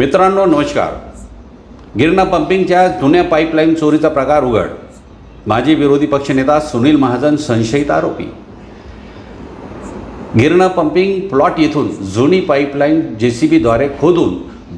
मित्रांनो नमस्कार. गिरणा पंपिंगच्या जुन्या पाईपलाईन चोरीचा प्रकार उघड. माजी विरोधी पक्षनेता सुनील महाजन संशयित आरोपी. गिरणा पंपिंग प्लॉट येथून जुनी पाईपलाईन जे सी बीद्वारे खोदून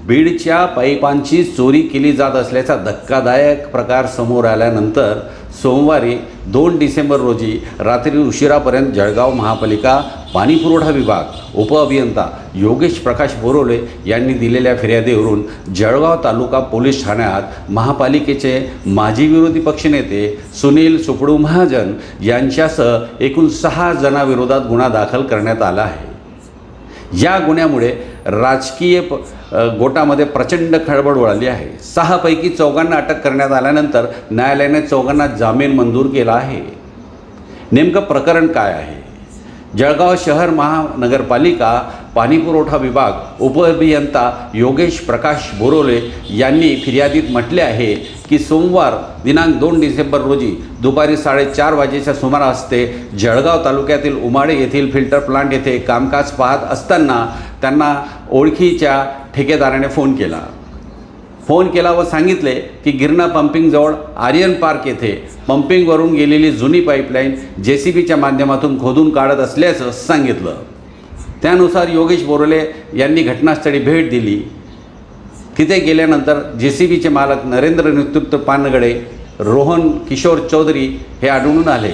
बीडच्या पाईपांची चोरी केली जात असल्याचा धक्कादायक प्रकार समोर आल्यानंतर सोमवारी दोन डिसेंबर रोजी रात्री उशिरापर्यंत जळगाव महापालिका पाणीपुरवठा विभाग उपअभियंता योगेश प्रकाश बोरोले यांनी दिलेल्या फिर्यादीवरून जळगाव तालुका पोलीस ठाण्यात महापालिकेचे माजी विरोधी पक्षनेते सुनील सुपडू महाजन यांच्यासह एकूण सहा जणांविरोधात गुन्हा दाखल करण्यात आला आहे. या गुन्ह्यामुळे राजकीय प गोटामध्ये प्रचंड खळबळ उडाली आहे. सहापैकी चौघांना अटक करण्यात आल्यानंतर न्यायालयाने चौघांना जामीन मंजूर केला आहे. नेमकं प्रकरण काय आहे? जळगाव शहर महानगरपालिका पाणीपुरवठा विभाग उपअभियंता योगेश प्रकाश बोरोले यांनी फिर्यादीत म्हटले आहे की सोमवार दिनांक दोन डिसेंबर रोजी दुपारी साडेचार वाजेच्या सुमारास ते जळगाव तालुक्यातील उमाडे येथील फिल्टर प्लांट येथे कामकाज पाहत असताना त्यांना ओळखीच्या ठेकेदाराने फोन केला. फोन केला व सांगितले की गिरणा पंपिंगजवळ आर्यन पार्क येथे पंपिंगवरून गेलेली जुनी पाईपलाईन जे सी बीच्या माध्यमातून खोदून काढत असल्याचं सांगितलं. त्यानुसार योगेश बोरोले यांनी घटनास्थळी भेट दिली. तिथे गेल्यानंतर जे सी बीचे मालक नरेंद्र नेतृत्व पानगडे रोहन किशोर चौधरी हे आढळून आले.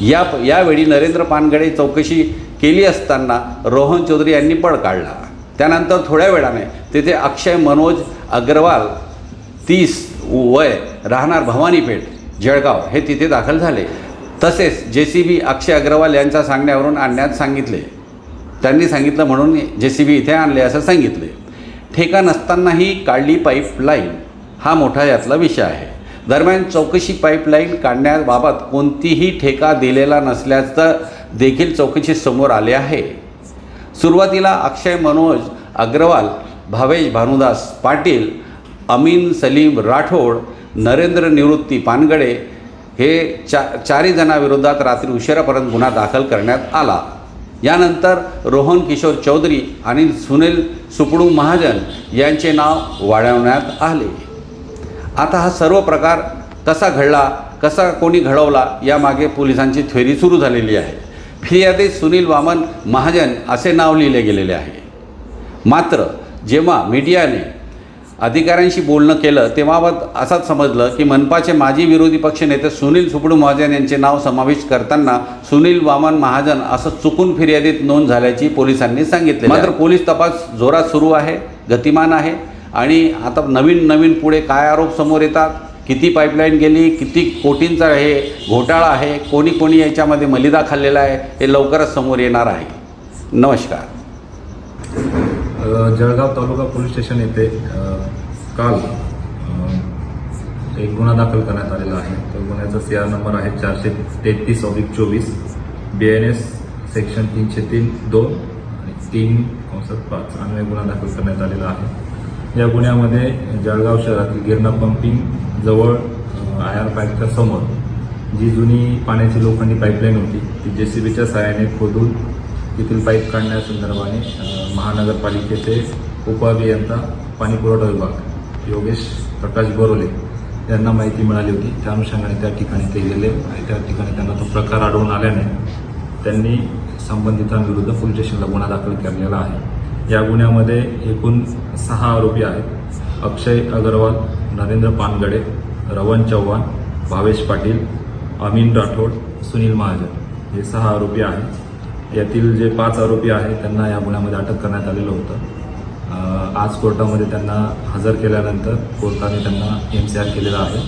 या यावेळी नरेंद्र पानगडे चौकशी केली असताना रोहन चौधरी यांनी पळ काढला. त्यानंतर थोड्या वेळाने तिथे अक्षय मनोज अग्रवाल तीस वय राहणार भवानीपेठ जळगाव हे तिथे दाखल झाले. तसेच जे सी बी अक्षय अग्रवाल यांच्या सांगण्यावरून आणण्यात सांगितले. त्यांनी सांगितलं म्हणून जे सी बी इथे आणले असं सांगितले. ठेका नसतानाही काढली पाईपलाईन. हा मोठा यातला विषय आहे. दरम्यान चौकशी पाईपलाईन काढण्याबाबत कोणतीही ठेका दिलेला नसल्याचं देखील चौकशी समोर आले आहे. सुरुवातीला अक्षय मनोज अग्रवाल भावेश भानुदास पाटील अमीन सलीम राठोड नरेंद्र निवृत्ती पानगडे हे चा चारही जणांविरोधात रात्री उशिरापर्यंत गुन्हा दाखल करण्यात आला. यानंतर रोहन किशोर चौधरी आणि सुनील सुपडू महाजन यांचे नाव वाढवण्यात आले. आता हा सर्व प्रकार कसा घडला कसा कोणी घडवला यामागे पोलिसांची थेरी सुरू झालेली आहे. फिर्यादीत सुनील वामन महाजन असे नाव लिहिले गेलेले आहे. मात्र जेव्हा मीडियाने अधिकाऱ्यांशी बोलणं केलं तेव्हा असंच समजलं की मनपाचे माजी विरोधी पक्षनेते सुनील सुपडू महाजन यांचे नाव समाविष्ट करताना सुनील वामन महाजन असं चुकून फिर्यादीत नोंद झाल्याची पोलिसांनी सांगितले मात्र पोलीस तपास जोरात सुरू आहे गतिमान आहे आणि आता नवीन नवीन पुढे काय आरोप समोर येतात किती पाईपलाईन गेली किती कोटींचा हे घोटाळा आहे कोणी कोणी याच्यामध्ये मलिदा खाल्लेला आहे हे लवकरच समोर येणार आहे. नमस्कार. जळगाव तालुका पोलीस स्टेशन येथे काल एक गुन्हा दाखल करण्यात आलेला आहे. तर गुन्ह्याचा सी आर नंबर आहे चारशे तेहतीस ऑब्लिक चोवीस बी एन एस सेक्शन तीनशे तीन दोन आणि तीन कंसात पाच अन्वय गुन्हा दाखल करण्यात आलेला आहे. या गुन्ह्यामध्ये जळगाव शहरातील गिरणा पंपिंग जवळ आय आर पॅकच्या समोर जी जुनी पाण्याची लोखंडी पाईपलाईन होती ती जे सी बीच्या सहाय्याने खोदून तेथील पाईप काढण्यासंदर्भाने महानगरपालिकेचे उपअभियंता पाणीपुरवठा विभाग योगेश प्रकाश बोरोले यांना माहिती मिळाली होती. त्या अनुषंगाने त्या ठिकाणी ते गेले आणि त्या ठिकाणी त्यांना तो प्रकार आढळून आल्याने त्यांनी संबंधितांविरुद्ध पोलीस स्टेशनला गुन्हा दाखल केलेला आहे. या गुन्ह्यामध्ये एकूण सहा आरोपी आहेत. अक्षय अगरवाल नरेंद्र पानगडे रवन चव्हाण भावेश पाटील अमीन राठोड सुनील महाजन. हे सहा आरोपी आहेत. यातील जे पाच आरोपी आहेत त्यांना या गुन्ह्यामध्ये अटक करण्यात आलेलं होतं. आज कोर्टामध्ये त्यांना हजर केल्यानंतर कोर्टाने त्यांना एम सी आर केलेला आहे.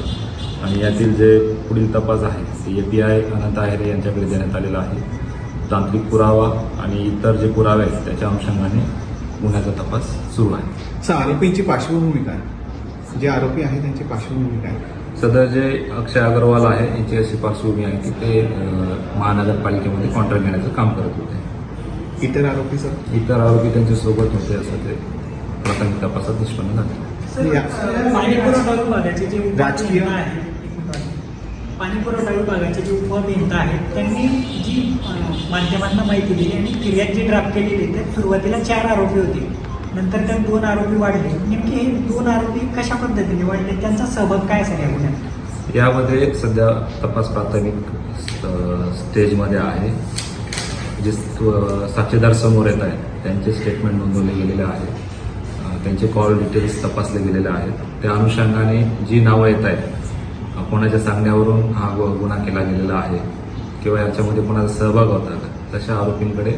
आणि यातील जे पुढील तपास आहे ते ए पी आय अनंत आहेरे यांच्याकडे देण्यात आलेला आहे. तांत्रिक पुरावा आणि इतर जे पुरावे आहेत त्याच्या अनुषंगाने गुन्ह्याचा तपास सुरू आहे. सर आरोपींची पार्श्वभूमी काय जे आरोपी आहेत त्यांची पार्श्वभूमी काय सदर जे अक्षय अग्रवाल आहे यांची अशी पार्श्वभूमी आहे की ते महानगरपालिकेमध्ये कॉन्ट्रॅक्ट घेण्याचं काम करत होते. इतर आरोपी सर? इतर आरोपी त्यांच्यासोबत होते असं ते प्राथमिक तपासात निष्पन्न झाले. सर, या- पाणीपुरवठा विभागाचे जे राजकीय- आहेत पाणीपुरवठा विभागाचे जे उपअभियंता आहेत त्यांनी जी माध्यमांना माहिती दिली आणि फिर्याद जी ड्राफ्ट केलेली त्यात सुरुवातीला चार आरोपी होते. नंतर त्यात दोन आरोपी वाढले. नेमके हे दोन आरोपी कशा पद्धतीने वाढले? त्यांचा सहभाग काय असेल या गुन्ह्यात? यामध्ये सध्या तपास प्राथमिक स्टेजमध्ये आहे. जे साक्षीदार समोर येत आहेत त्यांचे स्टेटमेंट नोंदवले गेलेले आहे त्यांचे कॉल डिटेल्स तपासले गेलेले आहेत. त्या अनुषंगाने जी नावं येत आहेत कोणाच्या सांगण्यावरून हा गुन्हा केला गेलेला आहे किंवा याच्यामध्ये कोणाचा सहभाग होता का? तशा आरोपींकडे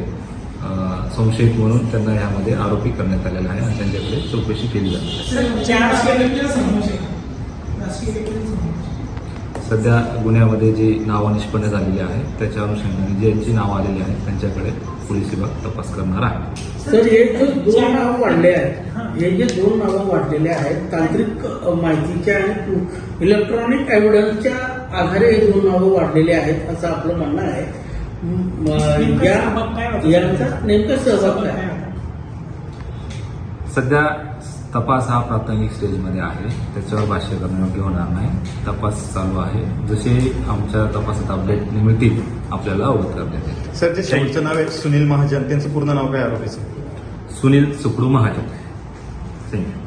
संशयित म्हणून त्यांना यामध्ये आरोपी करण्यात आलेला आहे आणि त्यांच्याकडे चौकशी केली जाते चारशे सध्या गुन्ह्यामध्ये जी नावं निष्पन्न झालेली आहेत त्याच्या अनुषंगाने ज्यांची नावं आलेली आहेत त्यांच्याकडे पोलीस विभाग तपास करणार आहे. सर हे जे दोन नावं वाढले आहेत हे जे दोन नावं वाढलेले आहेत तांत्रिक माहितीच्या आणि इलेक्ट्रॉनिक एव्हिडन्सच्या आधारे हे दोन नावं वाढलेले आहेत असं आपलं म्हणणं आहे? यांचा नेमका सहभाग काय? सध्या तपास हा प्राथमिक स्टेजमध्ये आहे. त्याच्यावर भाष्य करणं योग्य होणार नाही. तपास चालू आहे. जसे आमच्या तपासात अपडेट मिळतील आपल्याला अवगत करण्यात येईल. सर जे शेवटचं नाव आहे सुनील महाजन त्यांचं पूर्ण नाव काय आरोपीचं? सुनील सुकडू महाजन. Thank you